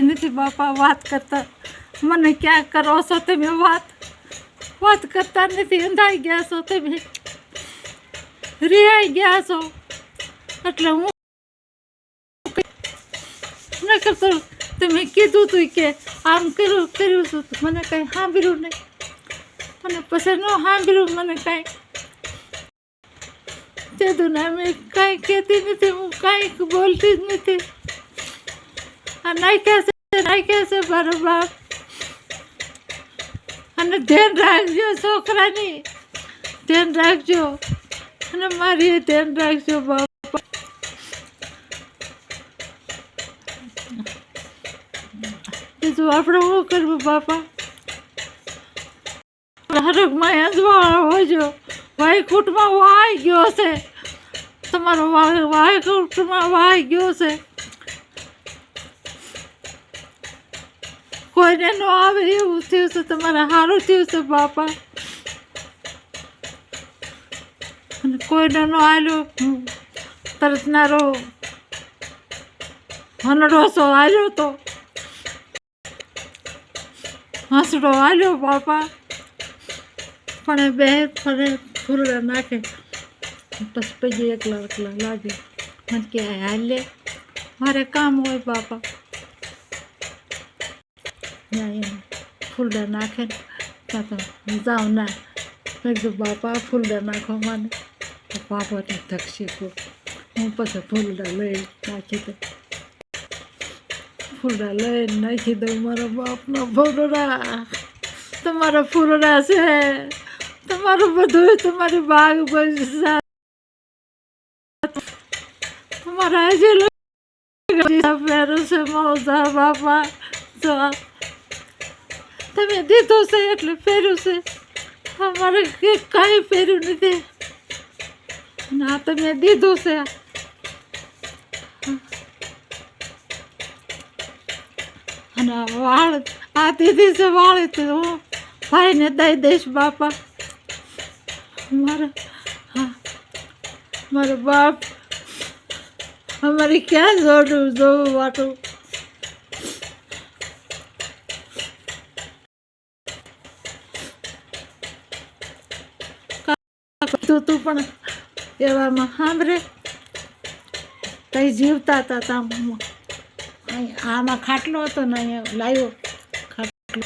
નથી બાપા વાત કરતા મને ક્યાં કરો છો તમે વાત વાત કરતા નથી અંધાઈ ગયા છો તમે રિહાઈ ગયા છો એટલે હું નકર તો તમે કીધું તું કે આમ કર્યું કર્યું છું તો મને કાંઈ સાંભળ્યું નહીં અને પછી ન સાંભળ્યું મને કાંઈ તે દુનિયા મેં કાંઈ કહેતી નથી હું કાંઈ બોલતી જ નથી આ નાખ્યા છે નાખ્યા છે, મારો બાપ. અને ધ્યાન રાખજો છોકરાની. ધ્યાન રાખજો. અને મારી ધ્યાન રાખજો, બાપા. બીજું આપણે શું કરવું, બાપા? હરકમાં અંજવાળો હોજો વાયકૂટમાં વાય ગયો છે. તમારો વાય વાય કુટમાં વાઈ ગયો છે. કોઈને ન આવે એવું થયું છે તમારે સારું થયું છે બાપા અને કોઈને ન આવ્યો તરત નારો હનડોસો આવ્યો તો હસડો આવ્યો બાપા પણ બે ફરે ફૂલડા નાખે પછી પછી એકલા એકલા લાગે મને કે હાલે મારે કામ હોય બાપા ત્યાં ફૂલડા નાખે ને ત્યાં તો જાઉં ના મેં કીધું બાપા ફૂલડા નાખો મને તો બાપાને ધકશે કહું હું પછી ફૂલડા લઈ નાખી દઉં ફૂલડા લઈને નાખી દઉં મારા બાપનો ફૂલડા તમારા ફૂલડા છે તમારું બધું તમારી બાગ બગીચા તમારા હજી પહેરું છે મોજા બાપા જો આ તમે દીધું છે એટલે પહેર્યું છે. અમારે કે કાંઈ પહેર્યું નથી. ના તમે દીધું છે. અને વાળ, આ દીધી છે વાળ તો, હું. ભાઈને દઈ દઈશ બાપા. મારા મારો બાપ અમારે ક્યાં જોડું જોવું વાટું કીધું તું પણ એવામાં સાંભળે. કંઈ જીવતા હતા ત્યાં આમાં ખાટલો હતો ને અહીંયા લાવ્યો ખાટલો.